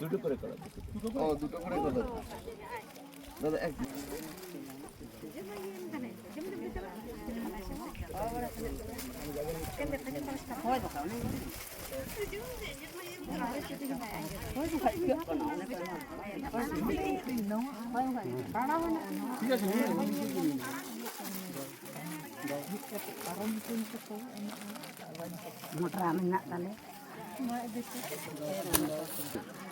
দুটো করে করা ও দুটো করে কথা দাদা এক motor amin nak tali. Dan baru nak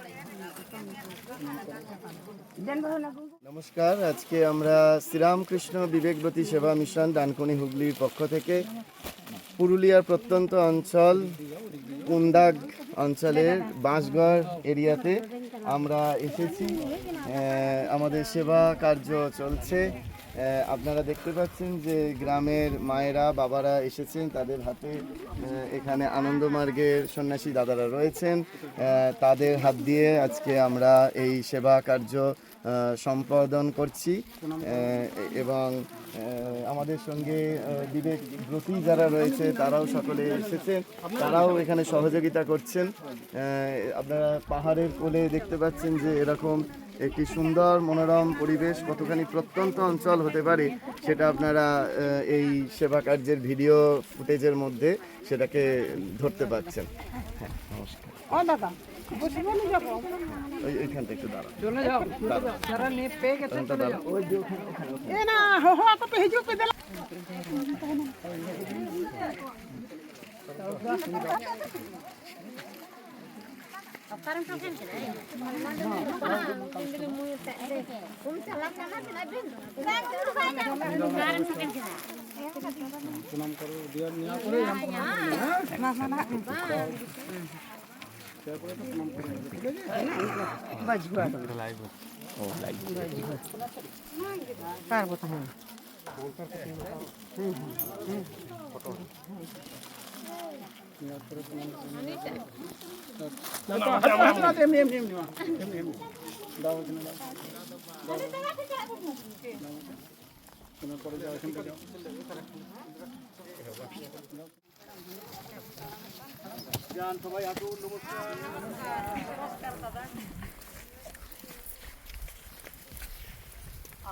নমস্কার, আজকে আমরা শ্রীরামকৃষ্ণ বিবেকব্রতী সেবা মিশন ডানকুনি হুগলির পক্ষ থেকে পুরুলিয়ার প্রত্যন্ত অঞ্চল, কুন্দাগ অঞ্চলের বাঁশগড় এরিয়াতে আমরা এসেছি। আমাদের সেবা কার্য চলছে। আপনারা দেখতে পাচ্ছেন যে গ্রামের মায়েরা, বাবারা এসেছেন, তাদের হাতে এখানে আনন্দমার্গের সন্ন্যাসী দাদারা রয়েছেন। তাদের হাত দিয়ে আজকে আমরা এই সেবা কার্য সম্পাদন করছি। এবং আমাদের সঙ্গে বিবেক ব্রতী যারা রয়েছে, তারাও সকলে এসেছেন তারাও এখানে সহযোগিতা করছেন। আপনারা পাহাড়ের কোলে দেখতে পাচ্ছেন যে এরকম একটি সুন্দর মনোরম পরিবেশ কতখানি প্রত্যন্ত অঞ্চল হতে পারে সেটা আপনারা এই সেবা কার্যের ভিডিও ফুটেজের মধ্যে সেটাকে ধরতে পাচ্ছেন হ্যাঁ নমস্কার। Peg itu ওখানটা দাঁড়ান ওই যে ওখানে ওখানে Eh nah, ho ho aku pergi juga dalam. Baju ada. পারব তো হ্যাঁ সবাই হাঁটুন নমস্কার।